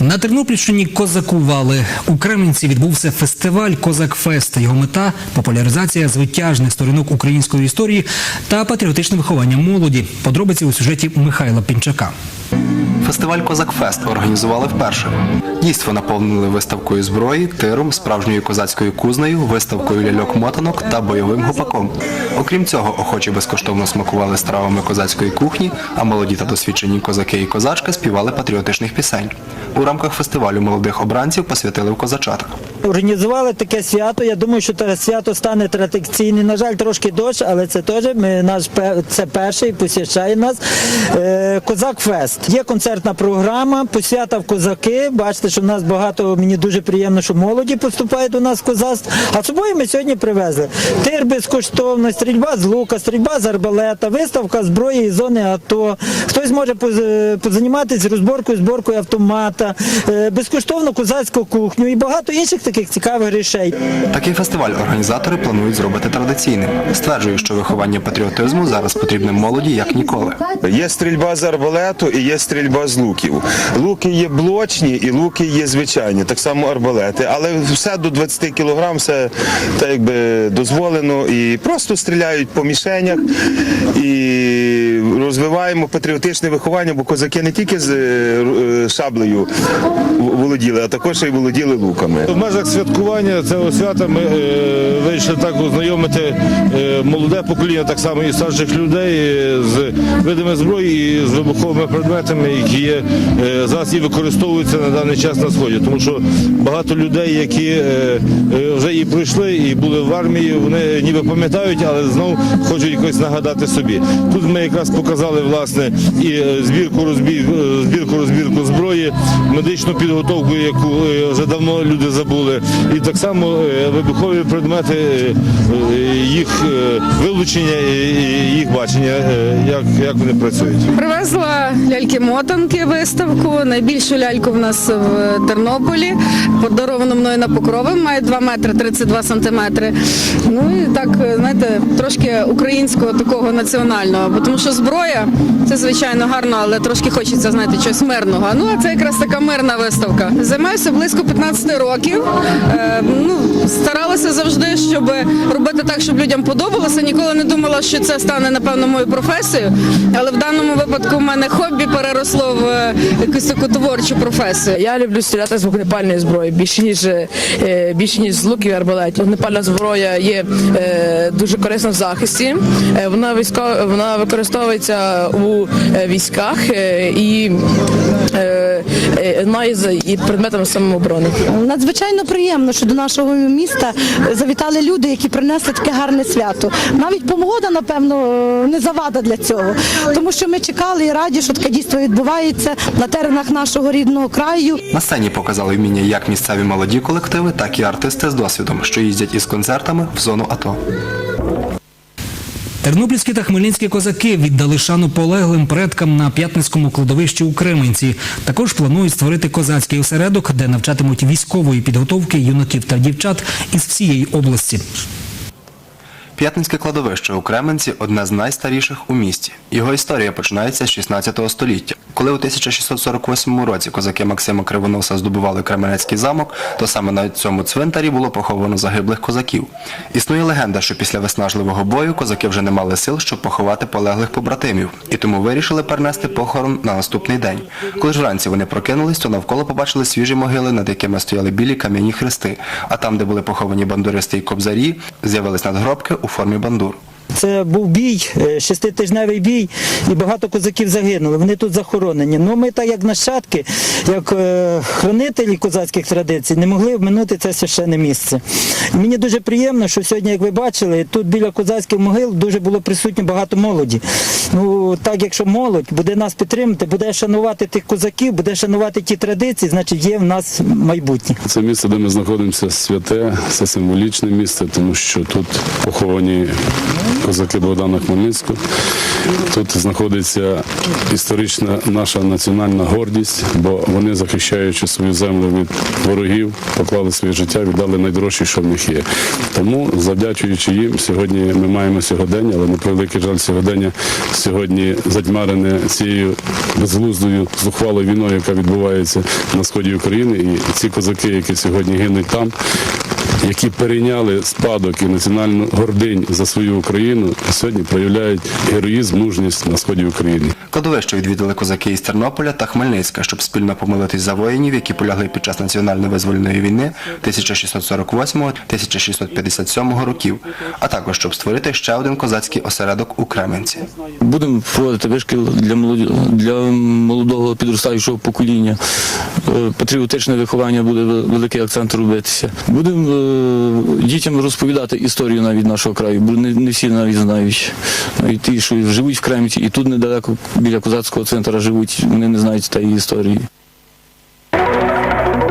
На Тернопільщині козакували. У Кременці відбувся фестиваль Козак-Фест. Його мета популяризація звитяжних сторінок української історії та патріотичне виховання молоді. Подробиці у сюжеті Михайла Пінчака. Фестиваль Козакфест організували вперше. Дійство наповнили виставкою зброї, тиром, справжньою козацькою кузнею, виставкою ляльок-мотанок та бойовим гупаком. Окрім цього, охочі безкоштовно смакували стравами козацької кухні, а молоді та досвідчені козаки і козачки співали патріотичних пісень. У рамках фестивалю молодих обранців посвятили в козачатах. Організували таке свято. Я думаю, що це свято стане традиційним. На жаль, трошки дощ, але це теж ми наш це перший посвящає нас. Е, Козак Фест. Є концертна програма, посвята в козаки. Бачите, що в нас багато. Мені дуже приємно, що молоді поступає до нас в козацтво. А з собою ми сьогодні привезли тир безкоштовно, стрільба з лука, стрільба з арбалета, виставка зброї із зони АТО. Хтось може поз- позаніматися розборкою, зборкою автомата, е, безкоштовно козацьку кухню і багато інших таких цікавих речей. Такий фестиваль організатори планують зробити традиційним. Стверджують, що виховання патріотизму зараз потрібне молоді як ніколи. Є стрільба з арбалету і є стрільба з луків. Луки є блочні і луки є звичайні, так само арбалети. Але все до 20 кілограм, все так якби дозволено і просто стріляють по мішенях і розвиваємо патріотичне виховання, бо козаки не тільки з е, е, шаблею володіли, а також і володіли луками. Межах святкування цього свята ми е, вирішили так ознайомити е, молоде покоління, так само і старших людей е, з видами зброї і з вибуховими предметами, які є зараз і використовуються на даний час на сході. Тому що багато людей, які вже і пройшли, і були в армії, вони ніби пам'ятають, але знов хочуть якось нагадати собі. Тут ми якраз показали власне і збірку розбір, е, збірку розбірку зброї, медичну підготовку, яку вже давно люди забули, і так само е, вибухові предмети, е, е, їх вилучення і їх бачення, як, як вони працюють. Привезла ляльки-мотанки виставку. Найбільшу ляльку в нас в Тернополі. Подаровано мною на покрови. Має 2 метри 32 сантиметри. Ну і так, знаєте, трошки українського такого національного. Бо тому що зброя це звичайно гарно, але трошки хочеться, знаєте, чогось мирного. Ну а це якраз така мирна виставка. Займаюся близько 15 років. Е, ну, старалася завжди, щоб робити так, щоб людям подобалося. Ніколи не думала, що це стане напевно моєю професією. Але в даному випадку в мене хобі переросло в е, якусь таку творчу професію. Я люблю стріляти з вогнепальної зброї більше ніж е, більше ніж з луків і арбалетів. Вогнепальна зброя є дуже корисна в захисті. Вона військо, вона використовується у військах і за- і предметом самооборони. Надзвичайно приємно, що до нашого міста завітали люди, які принесли таке гарне свято. Навіть погода, напевно, не завада для цього, тому що ми чекали і раді, що таке дійство відбувається на теренах нашого рідного краю. На сцені показали вміння як місцеві молоді колективи, так і артисти з досвідом, що їздять із концертами в зону АТО. Тернопільські та хмельницькі козаки віддали шану полеглим предкам на п'ятницькому кладовищі у Кременці. Також планують створити козацький осередок, де навчатимуть військової підготовки юнаків та дівчат із всієї області. П'ятницьке кладовище у Кременці одне з найстаріших у місті. Його історія починається з 16 століття. Коли у 1648 році козаки Максима Кривоноса здобували Кременецький замок, то саме на цьому цвинтарі було поховано загиблих козаків. Існує легенда, що після виснажливого бою козаки вже не мали сил, щоб поховати полеглих побратимів, і тому вирішили перенести похорон на наступний день. Коли ж вранці вони прокинулись, то навколо побачили свіжі могили, над якими стояли білі кам'яні хрести. А там, де були поховані бандуристи і кобзарі, з'явились надгробки u o banduru. Це був бій, е, шеститижневий бій, і багато козаків загинули. Вони тут захоронені. Ну ми, так як нащадки, як е, хранителі козацьких традицій, не могли обминути це священне місце. І мені дуже приємно, що сьогодні, як ви бачили, тут біля козацьких могил дуже було присутньо багато молоді. Ну так, якщо молодь буде нас підтримувати, буде шанувати тих козаків, буде шанувати ті традиції, значить є в нас майбутнє. Це місце, де ми знаходимося, святе, це символічне місце, тому що тут поховані козаки Богдана Хмельницького. Тут знаходиться історична наша національна гордість, бо вони, захищаючи свою землю від ворогів, поклали своє життя, віддали найдорожче, що в них є. Тому, завдячуючи їм, сьогодні ми маємо сьогодення, але на превеликий жаль, сьогодення сьогодні затьмарене цією безглуздою зухвалою війною, яка відбувається на сході України. І ці козаки, які сьогодні гинуть там, які перейняли спадок і національну гординь за свою Україну, сьогодні проявляють героїзм, мужність на сході України. Кладовище відвідали козаки із Тернополя та Хмельницька, щоб спільно помилитись за воїнів, які полягли під час національно-визвольної війни 1648-1657 років, а також щоб створити ще один козацький осередок у Кременці. Будемо проводити вишкіл для молоді- для молодого підростаючого покоління. Е, Патріотичне виховання буде великий акцент робитися. Будемо е, дітям розповідати історію навіть нашого краю, бо не, не всі навіть знають. Навіть ті, що живуть в Кремці, і тут недалеко біля козацького центру живуть, вони не знають тієї історії.